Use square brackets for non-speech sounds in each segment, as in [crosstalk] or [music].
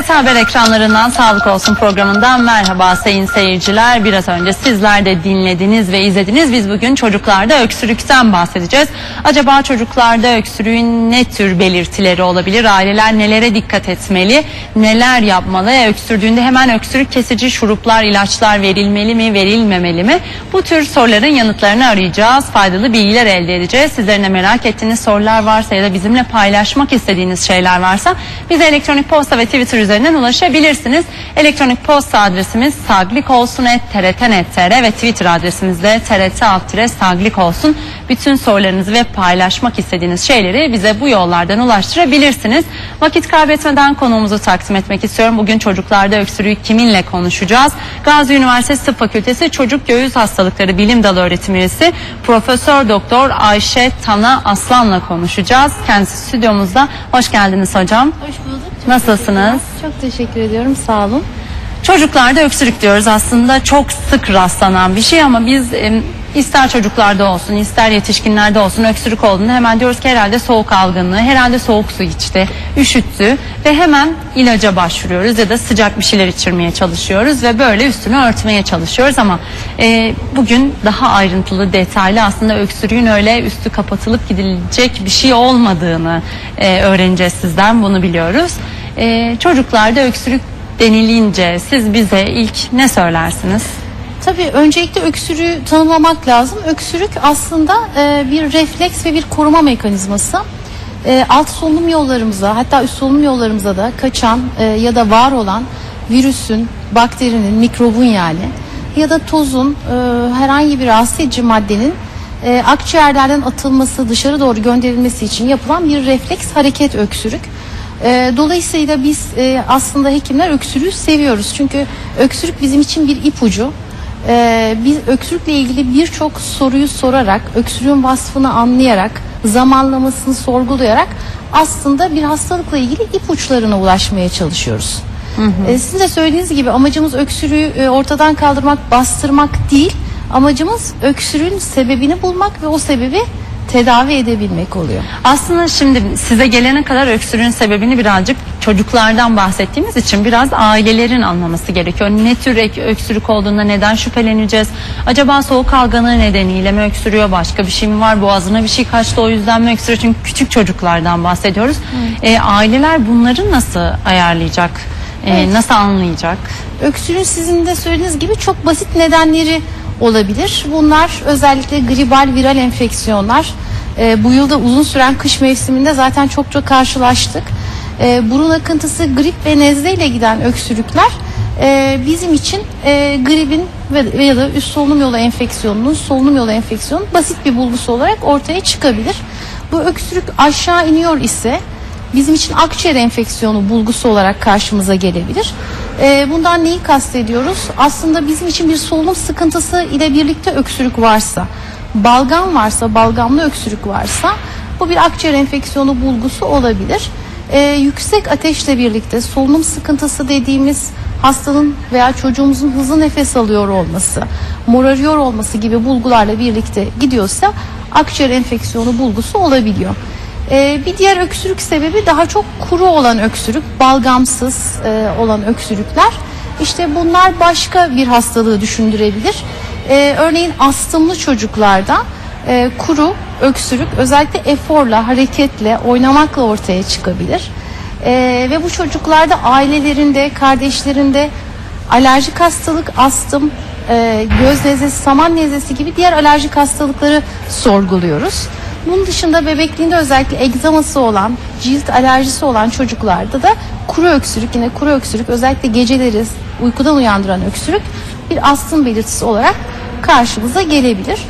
TRT Haber ekranlarından Sağlık Olsun programından merhaba sayın seyirciler. Biraz önce sizler de dinlediniz ve izlediniz. Biz bugün çocuklarda öksürükten bahsedeceğiz. Acaba çocuklarda öksürüğün ne tür belirtileri olabilir? Aileler nelere dikkat etmeli? Neler yapmalı? Öksürdüğünde hemen öksürük kesici şuruplar, ilaçlar verilmeli mi, verilmemeli mi? Bu tür soruların yanıtlarını arayacağız. Faydalı bilgiler elde edeceğiz. Sizlerin de merak ettiğiniz sorular varsa ya da bizimle paylaşmak istediğiniz şeyler varsa bize elektronik posta ve Twitter üzerinden ulaşabilirsiniz. Elektronik posta adresimiz saglikolsun.trt.net.tr ve Twitter adresimiz de trt saglik olsun. Bütün sorularınızı ve paylaşmak istediğiniz şeyleri bize bu yollardan ulaştırabilirsiniz. Vakit kaybetmeden konuğumuzu takdim etmek istiyorum. Bugün çocuklarda öksürüğü kiminle konuşacağız? Gazi Üniversitesi Tıp Fakültesi Çocuk Göğüs Hastalıkları Bilim Dalı öğretim üyesi Profesör Doktor Ayşe Tana Aslan'la konuşacağız. Kendisi stüdyomuzda. Hoş geldiniz hocam. Hoş bulduk. Nasılsınız? Çok teşekkür ediyorum. Sağ olun. Çocuklarda öksürük diyoruz aslında çok sık rastlanan bir şey ama biz ister çocuklarda olsun ister yetişkinlerde olsun öksürük olduğunda hemen diyoruz ki herhalde soğuk algınlığı, herhalde soğuk su içti, üşüttü ve hemen ilaca başvuruyoruz ya da sıcak bir şeyler içirmeye çalışıyoruz ve böyle üstünü örtmeye çalışıyoruz ama e, bugün daha ayrıntılı detaylı aslında öksürüğün öyle üstü kapatılıp gidilecek bir şey olmadığını e, öğreneceğiz sizden bunu biliyoruz. E, çocuklarda öksürük denilince siz bize ilk ne söylersiniz? Tabii öncelikle öksürüğü tanımlamak lazım. Öksürük aslında e, bir refleks ve bir koruma mekanizması. E, alt solunum yollarımıza hatta üst solunum yollarımıza da kaçan e, ya da var olan virüsün, bakterinin, mikrobun yani ya da tozun e, herhangi bir rahatsız edici maddenin e, akciğerlerden atılması, dışarı doğru gönderilmesi için yapılan bir refleks hareket öksürük. E, dolayısıyla biz e, aslında hekimler öksürüğü seviyoruz. Çünkü öksürük bizim için bir ipucu. E, biz öksürükle ilgili birçok soruyu sorarak, öksürüğün vasfını anlayarak, zamanlamasını sorgulayarak aslında bir hastalıkla ilgili ipuçlarına ulaşmaya çalışıyoruz. E, sizin de söylediğiniz gibi amacımız öksürüğü e, ortadan kaldırmak, bastırmak değil. Amacımız öksürüğün sebebini bulmak ve o sebebi tedavi edebilmek oluyor. Aslında şimdi size gelene kadar öksürüğün sebebini birazcık çocuklardan bahsettiğimiz için biraz ailelerin anlaması gerekiyor. Ne tür öksürük olduğunda neden şüpheleneceğiz? Acaba soğuk algınlığı nedeniyle mi öksürüyor? Başka bir şey mi var? Boğazına bir şey kaçtı o yüzden mi öksürüyor? Çünkü küçük çocuklardan bahsediyoruz. E, aileler bunları nasıl ayarlayacak? E, Evet. Nasıl anlayacak? Öksürüğün sizin de söylediğiniz gibi çok basit nedenleri olabilir. Bunlar özellikle gribal viral enfeksiyonlar. Ee, bu yılda uzun süren kış mevsiminde zaten çokça karşılaştık. Ee, burun akıntısı, grip ve nezle ile giden öksürükler e, bizim için e, gribin ve, ya da üst solunum yolu enfeksiyonunun, solunum yolu enfeksiyonunun basit bir bulgusu olarak ortaya çıkabilir. Bu öksürük aşağı iniyor ise bizim için akciğer enfeksiyonu bulgusu olarak karşımıza gelebilir. Ee, bundan neyi kastediyoruz? Aslında bizim için bir solunum sıkıntısı ile birlikte öksürük varsa, balgam varsa, balgamlı öksürük varsa bu bir akciğer enfeksiyonu bulgusu olabilir. Ee, yüksek ateşle birlikte solunum sıkıntısı dediğimiz hastanın veya çocuğumuzun hızlı nefes alıyor olması, morarıyor olması gibi bulgularla birlikte gidiyorsa akciğer enfeksiyonu bulgusu olabiliyor. Ee, bir diğer öksürük sebebi daha çok kuru olan öksürük, balgamsız e, olan öksürükler. İşte bunlar başka bir hastalığı düşündürebilir. Ee, örneğin astımlı çocuklarda e, kuru öksürük özellikle eforla, hareketle, oynamakla ortaya çıkabilir. Ee, ve bu çocuklarda ailelerinde, kardeşlerinde alerjik hastalık, astım, e, göz nezlesi, saman nezlesi gibi diğer alerjik hastalıkları sorguluyoruz. Bunun dışında bebekliğinde özellikle egzaması olan, cilt alerjisi olan çocuklarda da kuru öksürük, yine kuru öksürük özellikle geceleri uykudan uyandıran öksürük bir astım belirtisi olarak karşımıza gelebilir.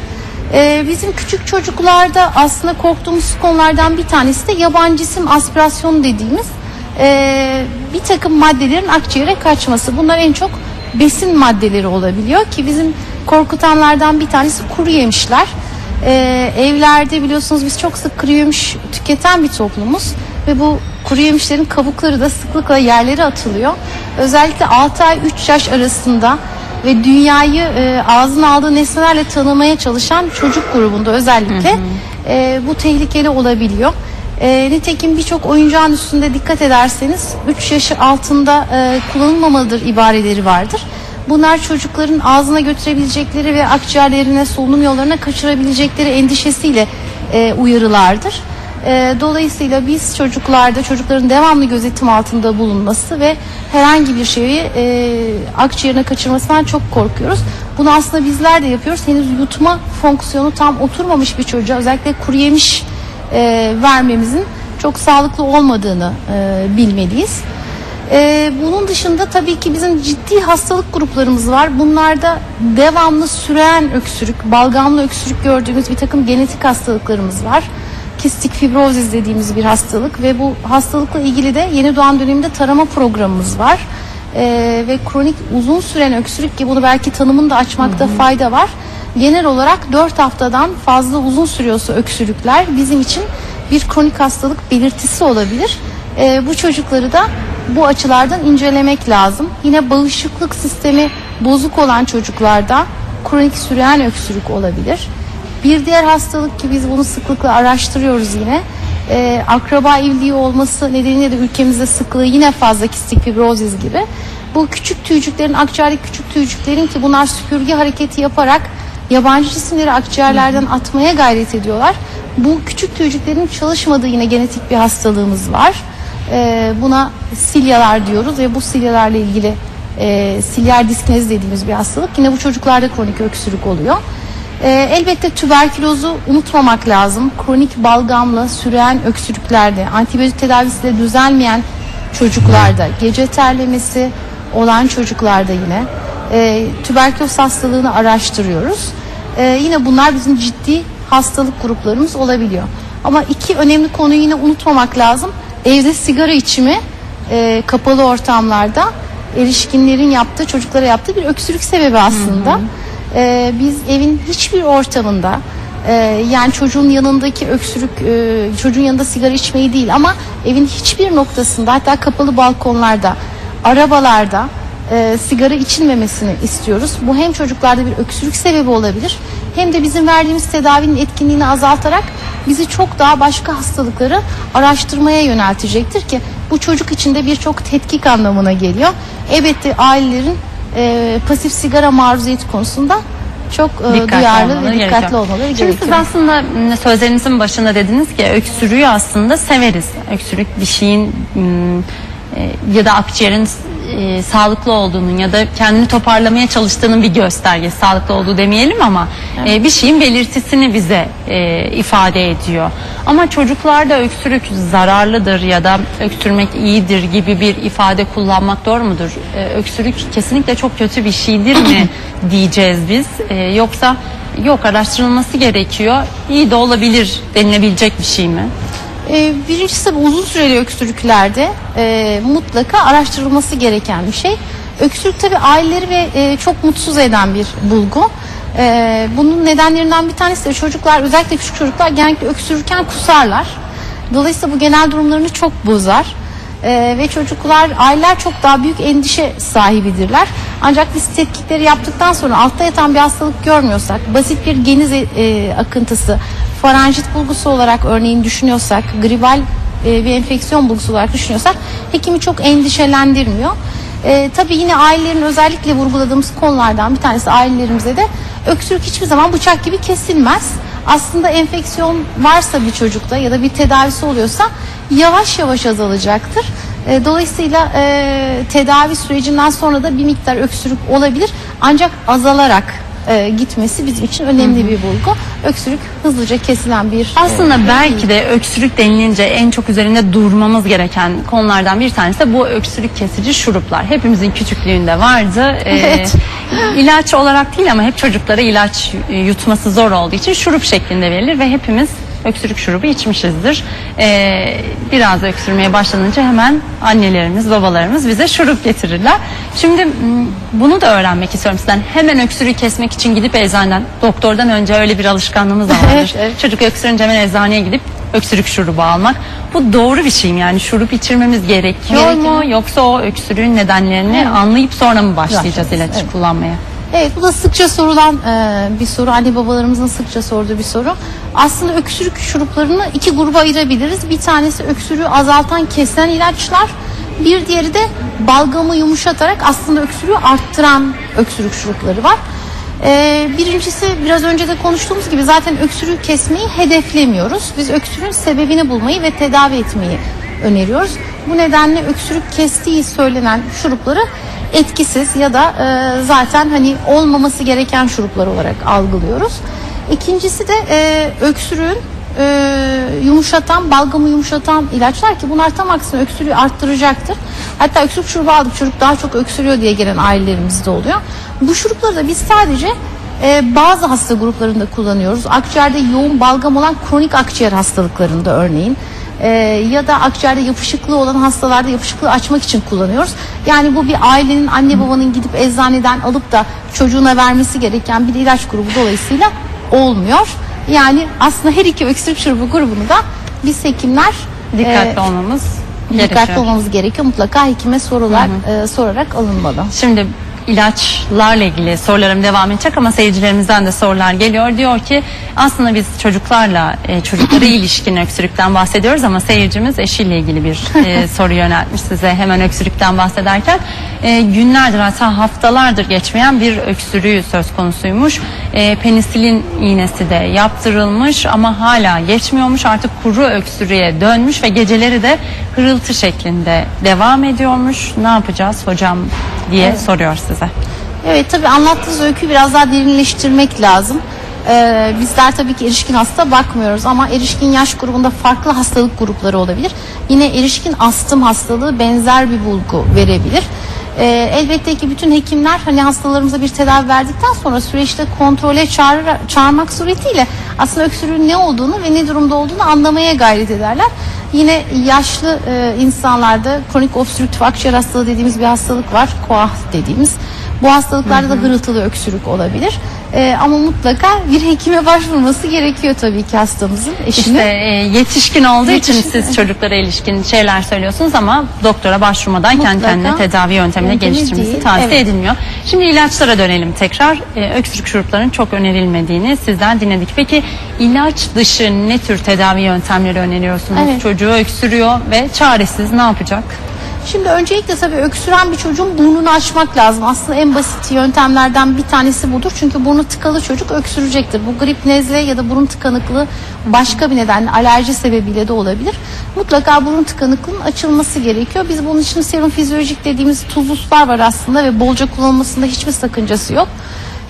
Ee, bizim küçük çocuklarda aslında korktuğumuz konulardan bir tanesi de yabancı cisim aspirasyonu dediğimiz e, bir takım maddelerin akciğere kaçması. Bunlar en çok besin maddeleri olabiliyor ki bizim korkutanlardan bir tanesi kuru yemişler. Ee, evlerde biliyorsunuz biz çok sık kuru yemiş tüketen bir toplumuz ve bu kuru yemişlerin kabukları da sıklıkla yerlere atılıyor. Özellikle 6 ay 3 yaş arasında ve dünyayı e, ağzına aldığı nesnelerle tanımaya çalışan çocuk grubunda özellikle e, bu tehlikeli olabiliyor. E, nitekim birçok oyuncağın üstünde dikkat ederseniz 3 yaşı altında e, kullanılmamalıdır ibareleri vardır. Bunlar çocukların ağzına götürebilecekleri ve akciğerlerine, solunum yollarına kaçırabilecekleri endişesiyle e, uyarılardır. E, dolayısıyla biz çocuklarda çocukların devamlı gözetim altında bulunması ve herhangi bir şeyi e, akciğerine kaçırmasından çok korkuyoruz. Bunu aslında bizler de yapıyoruz. Henüz yutma fonksiyonu tam oturmamış bir çocuğa özellikle kuru yemiş e, vermemizin çok sağlıklı olmadığını e, bilmeliyiz. Ee, bunun dışında tabii ki bizim ciddi hastalık gruplarımız var. Bunlarda devamlı süren öksürük, balgamlı öksürük gördüğümüz bir takım genetik hastalıklarımız var. Kistik fibrozis dediğimiz bir hastalık ve bu hastalıkla ilgili de yeni doğan döneminde tarama programımız var. Ee, ve kronik uzun süren öksürük ki bunu belki tanımını da açmakta fayda var. Genel olarak 4 haftadan fazla uzun sürüyorsa öksürükler bizim için bir kronik hastalık belirtisi olabilir. Ee, bu çocukları da bu açılardan incelemek lazım. Yine bağışıklık sistemi bozuk olan çocuklarda kronik süren öksürük olabilir. Bir diğer hastalık ki biz bunu sıklıkla araştırıyoruz yine. Ee, akraba evliliği olması nedeniyle de ülkemizde sıklığı yine fazla kistik fibrozis gibi. Bu küçük tüycüklerin, akciğerdeki küçük tüycüklerin ki bunlar süpürge hareketi yaparak yabancı cisimleri akciğerlerden atmaya gayret ediyorlar. Bu küçük tüycüklerin çalışmadığı yine genetik bir hastalığımız var. Ee, buna silyalar diyoruz ve bu silyalarla ilgili e, silyer diskinezi dediğimiz bir hastalık. Yine bu çocuklarda kronik öksürük oluyor. Ee, elbette tüberkülozu unutmamak lazım. Kronik balgamla süren öksürüklerde, antibiyotik tedavisiyle düzelmeyen çocuklarda, gece terlemesi olan çocuklarda yine e, tüberküloz hastalığını araştırıyoruz. E, yine bunlar bizim ciddi hastalık gruplarımız olabiliyor. Ama iki önemli konuyu yine unutmamak lazım. Evde sigara içimi e, kapalı ortamlarda erişkinlerin yaptığı, çocuklara yaptığı bir öksürük sebebi aslında. E, biz evin hiçbir ortamında e, yani çocuğun yanındaki öksürük, e, çocuğun yanında sigara içmeyi değil ama evin hiçbir noktasında hatta kapalı balkonlarda, arabalarda e, sigara içilmemesini istiyoruz. Bu hem çocuklarda bir öksürük sebebi olabilir hem de bizim verdiğimiz tedavinin etkinliğini azaltarak bizi çok daha başka hastalıkları araştırmaya yöneltecektir ki bu çocuk için de birçok tetkik anlamına geliyor. Elbette ailelerin e, pasif sigara maruziyeti konusunda çok e, Dikkatli duyarlı ve dikkatli gerekiyor. olmaları Şimdi gerekiyor. siz aslında sözlerinizin başında dediniz ki öksürüğü aslında severiz. Öksürük bir şeyin ya da akciğerin e, sağlıklı olduğunun ya da kendini toparlamaya çalıştığının bir göstergesi. Sağlıklı olduğu demeyelim ama e, bir şeyin belirtisini bize e, ifade ediyor. Ama çocuklarda öksürük zararlıdır ya da öksürmek iyidir gibi bir ifade kullanmak doğru mudur? E, öksürük kesinlikle çok kötü bir şeydir mi [clears throat] diyeceğiz biz? E, yoksa yok araştırılması gerekiyor. İyi de olabilir denilebilecek bir şey mi? Ee, birincisi tabii uzun süreli öksürüklerde e, mutlaka araştırılması gereken bir şey. Öksürük tabii aileleri ve e, çok mutsuz eden bir bulgu. E, bunun nedenlerinden bir tanesi de çocuklar özellikle küçük çocuklar genellikle öksürürken kusarlar. Dolayısıyla bu genel durumlarını çok bozar. E, ve çocuklar, aileler çok daha büyük endişe sahibidirler. Ancak biz tetkikleri yaptıktan sonra altta yatan bir hastalık görmüyorsak, basit bir geniz e, akıntısı, faranjit bulgusu olarak örneğin düşünüyorsak, gribal e, bir enfeksiyon bulgusu olarak düşünüyorsak hekimi çok endişelendirmiyor. E, tabii yine ailelerin özellikle vurguladığımız konulardan bir tanesi ailelerimize de öksürük hiçbir zaman bıçak gibi kesilmez. Aslında enfeksiyon varsa bir çocukta ya da bir tedavisi oluyorsa yavaş yavaş azalacaktır. E, dolayısıyla e, tedavi sürecinden sonra da bir miktar öksürük olabilir ancak azalarak e, gitmesi bizim için önemli bir bulgu. Öksürük hızlıca kesilen bir Aslında belki de öksürük denilince en çok üzerinde durmamız gereken konulardan bir tanesi de bu öksürük kesici şuruplar. Hepimizin küçüklüğünde vardı. Ee, Evet. [laughs] ilaç olarak değil ama hep çocuklara ilaç yutması zor olduğu için şurup şeklinde verilir ve hepimiz öksürük şurubu içmişizdir. Ee, biraz öksürmeye başlanınca hemen annelerimiz, babalarımız bize şurup getirirler. Şimdi bunu da öğrenmek istiyorum sizden. Hemen öksürüğü kesmek için gidip eczaneden, doktordan önce öyle bir alışkanlığımız vardır. Evet, evet. Çocuk öksürünce hemen eczaneye gidip öksürük şurubu almak. Bu doğru bir şey mi? Yani şurup içirmemiz gerekiyor Gerekiyor. mu? Yoksa o öksürüğün nedenlerini Evet. anlayıp sonra mı başlayacağız Başlayacağız, ilaç evet. kullanmaya? Evet bu da sıkça sorulan e, bir soru. Anne babalarımızın sıkça sorduğu bir soru. Aslında öksürük şuruplarını iki gruba ayırabiliriz. Bir tanesi öksürüğü azaltan kesen ilaçlar. Bir diğeri de balgamı yumuşatarak aslında öksürüğü arttıran öksürük şurupları var. E, birincisi biraz önce de konuştuğumuz gibi zaten öksürüğü kesmeyi hedeflemiyoruz. Biz öksürüğün sebebini bulmayı ve tedavi etmeyi öneriyoruz. Bu nedenle öksürük kestiği söylenen şurupları etkisiz ya da e, zaten hani olmaması gereken şuruplar olarak algılıyoruz. İkincisi de e, öksürüğün e, yumuşatan, balgamı yumuşatan ilaçlar ki bunlar tam aksine öksürüğü arttıracaktır. Hatta öksürük şurubu aldık çocuk daha çok öksürüyor diye gelen ailelerimizde oluyor. Bu şurupları da biz sadece e, bazı hasta gruplarında kullanıyoruz. Akciğerde yoğun balgam olan kronik akciğer hastalıklarında örneğin e, ya da akciğerde yapışıklığı olan hastalarda yapışıklığı açmak için kullanıyoruz. Yani bu bir ailenin anne babanın gidip eczaneden alıp da çocuğuna vermesi gereken bir ilaç grubu dolayısıyla olmuyor. Yani aslında her iki öksürük şurubu grubunu da biz hekimler Dikkatli e, olmamız dikkatli gerekiyor. olmamız gerekiyor. Mutlaka hekime sorular e, sorarak alınmalı. Şimdi ilaçlarla ilgili sorularım devam edecek ama seyircilerimizden de sorular geliyor. Diyor ki aslında biz çocuklarla e, çocuklara [clears throat] ilişkin öksürükten bahsediyoruz ama seyircimiz eşiyle ilgili bir e, [laughs] soru yöneltmiş size hemen öksürükten bahsederken. E, günlerdir hatta haftalardır geçmeyen bir öksürüğü söz konusuymuş. E, penisilin iğnesi de yaptırılmış ama hala geçmiyormuş. Artık kuru öksürüğe dönmüş ve geceleri de hırıltı şeklinde devam ediyormuş. Ne yapacağız hocam diye soruyor size. Evet tabii anlattığınız öyküyü biraz daha derinleştirmek lazım. Ee, bizler tabii ki erişkin hasta bakmıyoruz ama erişkin yaş grubunda farklı hastalık grupları olabilir. Yine erişkin astım hastalığı benzer bir bulgu verebilir. Ee, elbette ki bütün hekimler hani hastalarımıza bir tedavi verdikten sonra süreçte kontrole çağır, çağırmak suretiyle aslında öksürüğün ne olduğunu ve ne durumda olduğunu anlamaya gayret ederler. Yine yaşlı e, insanlarda kronik obstrüktif akciğer hastalığı dediğimiz bir hastalık var. KOAH dediğimiz. Bu hastalıklarda da hırıltılı öksürük olabilir. E, ama mutlaka bir hekime başvurması gerekiyor tabii ki hastamızın, eşinin. İşte e, yetişkin olduğu için Yetişkin. siz çocuklara ilişkin şeyler söylüyorsunuz ama doktora başvurmadan kendi Mutlaka. kendine tedavi yöntemine Yöntemi geliştirmesi değil, tavsiye evet. edilmiyor. Şimdi ilaçlara dönelim tekrar. E, öksürük şuruplarının çok önerilmediğini sizden dinledik. Peki ilaç dışı ne tür tedavi yöntemleri öneriyorsunuz? Evet. Çocuğu öksürüyor ve çaresiz ne yapacak? Şimdi öncelikle tabii öksüren bir çocuğun burnunu açmak lazım. Aslında en basit yöntemlerden bir tanesi budur. Çünkü burnu tıkalı çocuk öksürecektir. Bu grip, nezle ya da burun tıkanıklığı başka bir nedenle alerji sebebiyle de olabilir. Mutlaka burun tıkanıklığının açılması gerekiyor. Biz bunun için serum fizyolojik dediğimiz tuzlu sular var aslında ve bolca kullanılmasında hiçbir sakıncası yok.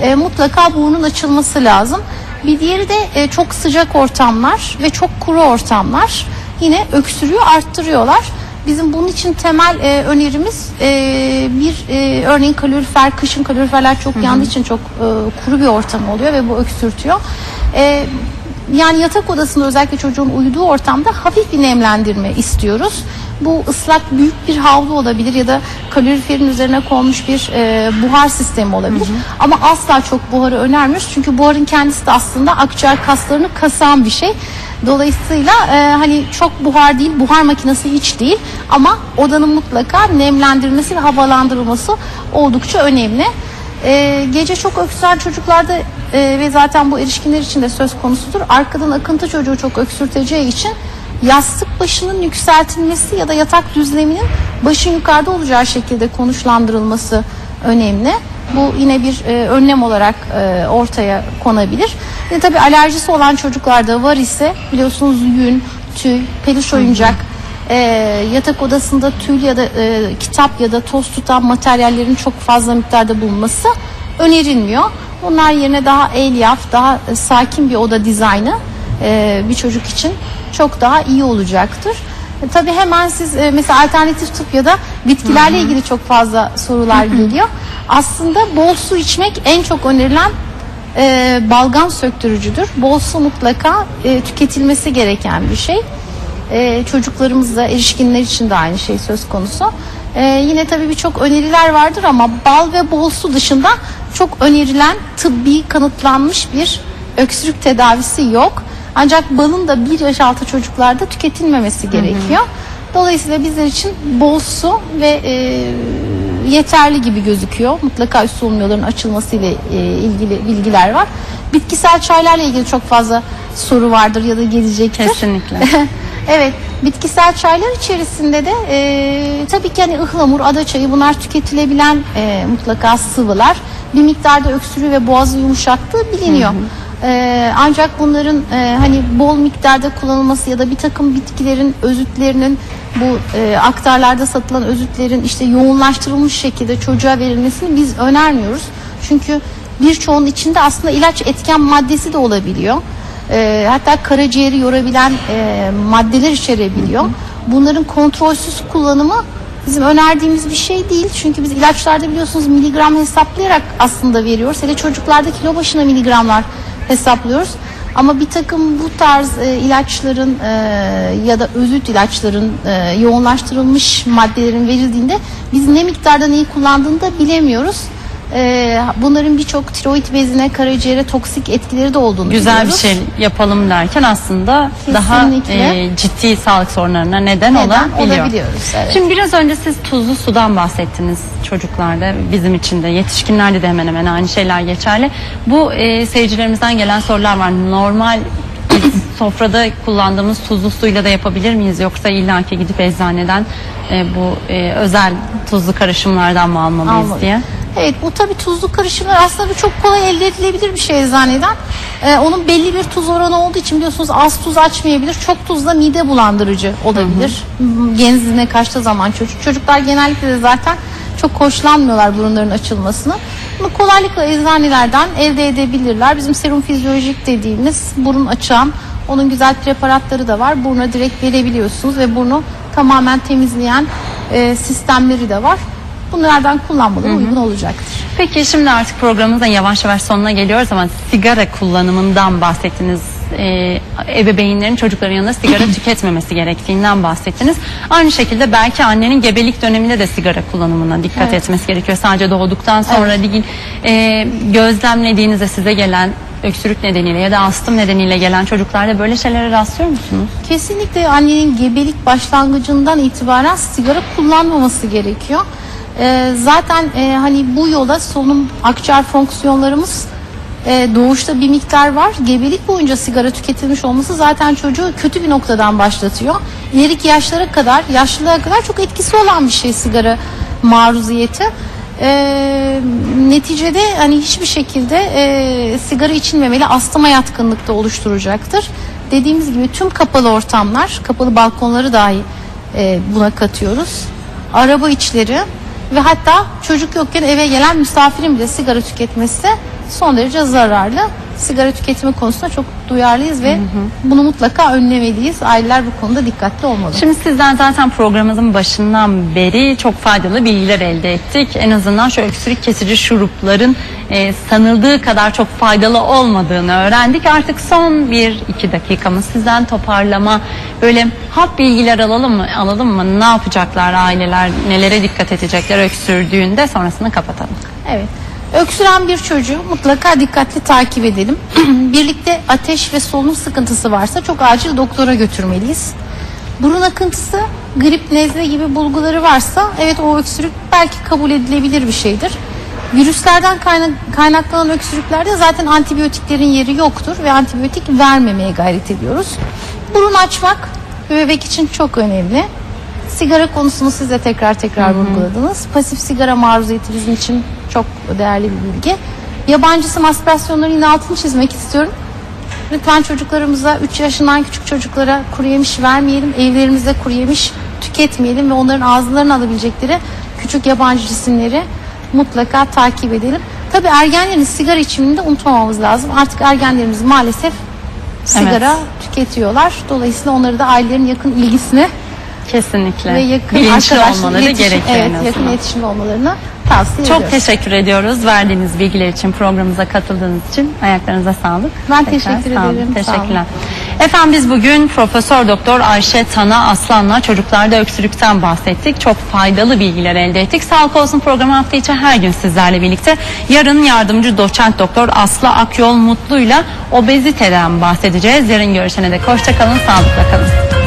E, mutlaka burnun açılması lazım. Bir diğeri de e, çok sıcak ortamlar ve çok kuru ortamlar yine öksürüğü arttırıyorlar. Bizim bunun için temel e, önerimiz e, bir e, örneğin kalorifer, kışın kaloriferler çok yandığı için çok e, kuru bir ortam oluyor ve bu öksürtüyor. E, yani yatak odasında özellikle çocuğun uyuduğu ortamda hafif bir nemlendirme istiyoruz. Bu ıslak büyük bir havlu olabilir ya da kaloriferin üzerine konmuş bir e, buhar sistemi olabilir. Ama asla çok buharı önermiyoruz. Çünkü buharın kendisi de aslında akciğer kaslarını kasan bir şey. Dolayısıyla e, hani çok buhar değil, buhar makinesi hiç değil ama odanın mutlaka nemlendirilmesi ve havalandırılması oldukça önemli. E, gece çok öksüren çocuklarda e, ve zaten bu erişkinler için de söz konusudur. Arkadan akıntı çocuğu çok öksürteceği için yastık başının yükseltilmesi ya da yatak düzleminin başın yukarıda olacağı şekilde konuşlandırılması önemli. Bu yine bir e, önlem olarak e, ortaya konabilir. Ve tabii alerjisi olan çocuklarda var ise biliyorsunuz yün, tüy, peluş oyuncak, e, yatak odasında tül ya da e, kitap ya da toz tutan materyallerin çok fazla miktarda bulunması önerilmiyor. Bunlar yerine daha elyaf, daha e, sakin bir oda dizaynı e, bir çocuk için çok daha iyi olacaktır. E, tabii hemen siz e, mesela alternatif tıp ya da bitkilerle ilgili çok fazla sorular geliyor. Aslında bol su içmek en çok önerilen e, balgam söktürücüdür. Bol su mutlaka e, tüketilmesi gereken bir şey. E, çocuklarımızda, erişkinler için de aynı şey söz konusu. E, yine tabii birçok öneriler vardır ama bal ve bol su dışında çok önerilen tıbbi kanıtlanmış bir öksürük tedavisi yok. Ancak balın da 1 yaş altı çocuklarda tüketilmemesi gerekiyor. Dolayısıyla bizler için bol su ve e, yeterli gibi gözüküyor. Mutlaka üst solunum yollarının açılması ile e, ilgili bilgiler var. Bitkisel çaylarla ilgili çok fazla soru vardır ya da gelecektir. Kesinlikle. [laughs] evet, bitkisel çaylar içerisinde de e, tabii ki hani ıhlamur, ada çayı bunlar tüketilebilen e, mutlaka sıvılar. Bir miktarda öksürüğü ve boğazı yumuşattığı biliniyor. E, ancak bunların e, hani bol miktarda kullanılması ya da bir takım bitkilerin özütlerinin bu e, aktarlarda satılan özütlerin işte yoğunlaştırılmış şekilde çocuğa verilmesini biz önermiyoruz. Çünkü birçoğunun içinde aslında ilaç etken maddesi de olabiliyor. E, hatta karaciğeri yorabilen e, maddeler içerebiliyor. Bunların kontrolsüz kullanımı bizim önerdiğimiz bir şey değil. Çünkü biz ilaçlarda biliyorsunuz miligram hesaplayarak aslında veriyoruz. Hele çocuklarda kilo başına miligramlar hesaplıyoruz. Ama bir takım bu tarz e, ilaçların e, ya da özüt ilaçların e, yoğunlaştırılmış maddelerin verildiğinde biz ne miktarda neyi kullandığını da bilemiyoruz. E, bunların birçok tiroid bezine, karaciğere toksik etkileri de olduğunu Güzel bir biliyoruz. şey yapalım derken aslında daha Kesinlikle. e, ciddi sağlık sorunlarına neden, Neden olabiliyor. olabiliyoruz, evet. Şimdi biraz önce siz tuzlu sudan bahsettiniz çocuklarda, bizim için de, yetişkinlerde de hemen hemen aynı şeyler geçerli. Bu e, seyircilerimizden gelen sorular var. Normal [laughs] sofrada kullandığımız tuzlu suyla da yapabilir miyiz yoksa illaki gidip eczaneden e, bu e, özel tuzlu karışımlardan mı almalıyız Almalı. diye? Evet bu tabi tuzlu karışımlar aslında çok kolay elde edilebilir bir şey eczaneden. Ee, onun belli bir tuz oranı olduğu için biliyorsunuz az tuz açmayabilir. Çok tuz da mide bulandırıcı olabilir. Hmm, Genzine kaçtığı zaman çocuk. Çocuklar genellikle de zaten çok hoşlanmıyorlar burunların açılmasını. Bunu kolaylıkla eczanelerden elde edebilirler. Bizim serum fizyolojik dediğimiz burun açan onun güzel preparatları da var. Buruna direkt verebiliyorsunuz ve burnu tamamen temizleyen e, sistemleri de var. Bunlardan kullanmaları uygun olacaktır. Peki şimdi artık programımızın yavaş yavaş sonuna geliyoruz ama sigara kullanımından bahsettiniz. Ee, ebeveynlerin çocukların yanında sigara [clears throat] tüketmemesi gerektiğinden bahsettiniz. Aynı şekilde belki annenin gebelik döneminde de sigara kullanımına dikkat Evet. etmesi gerekiyor. Sadece doğduktan sonra değil. Ee, gözlemlediğinizde size gelen öksürük nedeniyle ya da astım nedeniyle gelen çocuklarda böyle şeylere rastlıyor musunuz? Kesinlikle annenin gebelik başlangıcından itibaren sigara kullanmaması gerekiyor. Ee, zaten e, hani bu yola solunum akciğer fonksiyonlarımız e, doğuşta bir miktar var. Gebelik boyunca sigara tüketilmiş olması zaten çocuğu kötü bir noktadan başlatıyor. İleriki yaşlara kadar, yaşlılığa kadar çok etkisi olan bir şey sigara maruziyeti. Ee, neticede hani hiçbir şekilde e, sigara içilmemeli astıma yatkınlıkta oluşturacaktır. Dediğimiz gibi tüm kapalı ortamlar, kapalı balkonları dahi e, buna katıyoruz. Araba içleri ve hatta çocuk yokken eve gelen misafirin bile sigara tüketmesi son derece zararlı. Sigara tüketimi konusunda çok duyarlıyız ve bunu mutlaka önlemeliyiz. Aileler bu konuda dikkatli olmalı. Şimdi sizden zaten programımızın başından beri çok faydalı bilgiler elde ettik. En azından şu öksürük kesici şurupların e, sanıldığı kadar çok faydalı olmadığını öğrendik. Artık son bir iki dakikamız sizden toparlama böyle hap bilgiler alalım mı? Alalım mı? Ne yapacaklar aileler? Nelere dikkat edecekler öksürdüğünde sonrasını kapatalım. Evet. Öksüren bir çocuğu mutlaka dikkatli takip edelim. [clears throat] Birlikte ateş ve solunum sıkıntısı varsa çok acil doktora götürmeliyiz. Burun akıntısı, grip, nezle gibi bulguları varsa evet o öksürük belki kabul edilebilir bir şeydir. Virüslerden kaynak, kaynaklanan öksürüklerde zaten antibiyotiklerin yeri yoktur ve antibiyotik vermemeye gayret ediyoruz. Burun açmak bebek için çok önemli. Sigara konusunu siz de tekrar tekrar vurguladınız. Pasif sigara maruziyeti bizim için çok değerli bir bilgi. Yabancısı aspirasyonları yine altını çizmek istiyorum. Lütfen çocuklarımıza 3 yaşından küçük çocuklara kuru yemiş vermeyelim. Evlerimizde kuru yemiş tüketmeyelim ve onların ağızlarına alabilecekleri küçük yabancı cisimleri mutlaka takip edelim. Tabii ergenlerin sigara içimini de unutmamamız lazım. Artık ergenlerimiz maalesef sigara tüketiyorlar. Dolayısıyla onları da ailelerin yakın ilgisine Kesinlikle. ve yakın Bilinçli arkadaşlık, olmaları iletişim- gerekiyor evet, en azından. yakın iletişimde olmalarını tavsiye Çok ediyoruz. teşekkür ediyoruz verdiğiniz bilgiler için, programımıza katıldığınız için. Ayaklarınıza sağlık. Ben Tekrar teşekkür sağ olun. ederim. Teşekkürler. Efendim biz bugün Profesör Doktor Ayşe Tana Aslan'la çocuklarda öksürükten bahsettik. Çok faydalı bilgiler elde ettik. Sağlık olsun programı hafta içi her gün sizlerle birlikte. Yarın yardımcı doçent doktor Aslı Akyol Mutlu'yla obeziteden bahsedeceğiz. Yarın görüşene dek hoşça kalın, sağlıkla kalın.